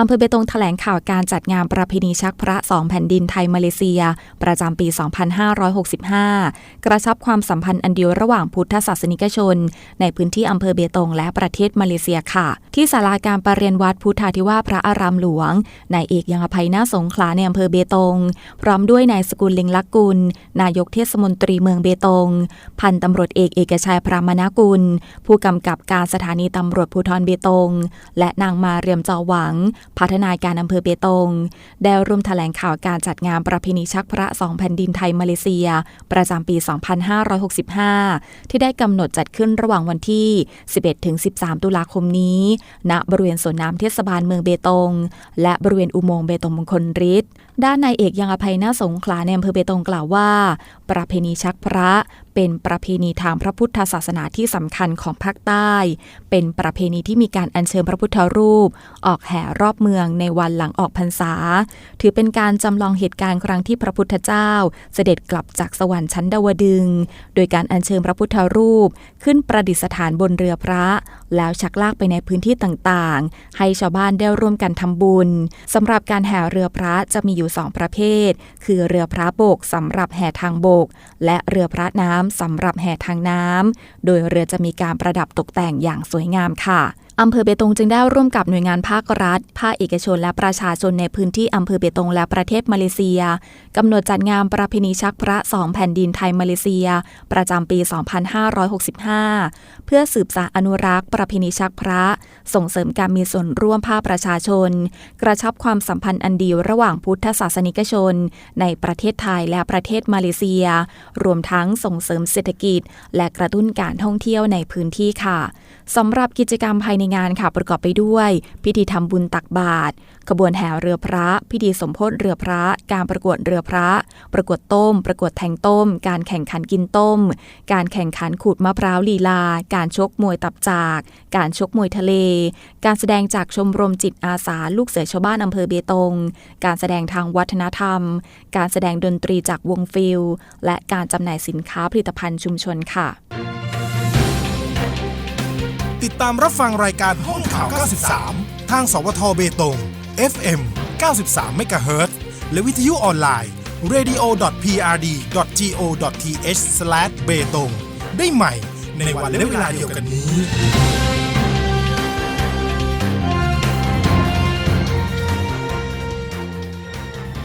อำเภอเบตงแถลงข่าวการจัดงานประเพณีชักพระสองแผ่นดินไทยมาเลเซีย ประจำปี 2565 กระชับความสัมพันธ์อันเดียวระหว่างพุทธศาสนิกชน ในพื้นที่อำเภอเบตงและประเทศมาเลเซียค่ะ ที่ศาลาการประเรียนวัดพุทธาธิวาพระอารามหลวงนายเอกยังอภัยนาสงขลาในอำเภอเบตง พร้อมด้วยนายสกุลลิงลักกุล นายกเทศมนตรีเมืองเบตง พันตำรวจเอกเอกชัยพรามนากุล ผู้กำกับการสถานีตำรวจภูธรเบตง และนางมาเรียมจอหวังพัฒนาการอำเภอเบตง ได้ร่วมแถลงข่าวการจัดงานประเพณีชักพระสองแผ่นดินไทยมาเลเซีย ประจำปี 2565 ที่ได้กำหนดจัดขึ้นระหว่างวันที่ 11-13 ตุลาคมนี้ ณบริเวณสวนน้ำเทศบาลเมืองเบตง และบริเวณอุโมงค์เบตงมงคลฤทธิ์ด้านนายเอกยังอภัยนาสงขลาในอำเภอเบตงกล่าวว่า ประเพณีชักพระเป็นประเพณีทางพระพุทธศาสนาที่สำคัญของภาคใต้ เป็นประเพณีที่มีการอัญเชิญพระพุทธรูป ออกแห่รอบเมืองในวันหลังออกพรรษา ถือเป็นการจำลองเหตุการณ์ครั้งที่พระพุทธเจ้า เสด็จกลับจากสวรรค์ชั้นดาวดึง โดยการอัญเชิญพระพุทธรูป ขึ้นประดิษฐานบนเรือพระแล้วชักลากไปในพื้นที่ต่างๆ ให้ชาวบ้านได้ร่วมกันทำบุญสำหรับการแห่เรือพระจะมีอยู่สองประเภท คือเรือพระบกสำหรับแห่ทางบก และเรือพระน้ำสำหรับแห่ทางน้ำโดยเรือจะมีการประดับตกแต่งอย่างสวยงามค่ะ อำเภอเบตงจึงได้ร่วมกับหน่วยงานภาครัฐ ภาคเอกชนและประชาชนในพื้นที่อำเภอเบตงและประเทศมาเลเซียกำหนดจัดงานประเพณีชักพระสองแผ่นดินไทยมาเลเซีย ประจำปี 2565 เพื่อสืบสานอนุรักษ์ประเพณีชักพระ ส่งเสริมการมีส่วนร่วมภาคประชาชน กระชับความสัมพันธ์อันดีระหว่างพุทธศาสนิกชน ในประเทศไทยและประเทศมาเลเซีย รวมทั้งส่งเสริมเศรษฐกิจ และกระตุ้นการท่องเที่ยวในพื้นที่ค่ะสำหรับกิจกรรมภายในงานค่ะประกอบไปด้วย พิธีทำบุญตักบาตรขบวนแห่เรือพระ พิธีสมโพธิเรือพระ การประกวดเรือพระ ประกวดต้ม ประกวดแทงต้ม การแข่งขันกินต้ม การแข่งขันขูดมะพร้าวลีลา การชกมวยตับจาก การชกมวยทะเล การแสดงจากชมรมจิตอาสาลูกเสือชาวบ้านอำเภอเบตง การแสดงทางวัฒนธรรม การแสดงดนตรีจากวงฟิลและการจำหน่ายสินค้าผลิตภัณฑ์ชุมชนค่ะ ติดตามรับฟังรายการห้องข่าว 93 ทางสวทเบตง FM 93 MHz และวิทยุออนไลน์ radio.prd.go.th/betong ได้ใหม่ในวันและเวลาเดียวกันนี้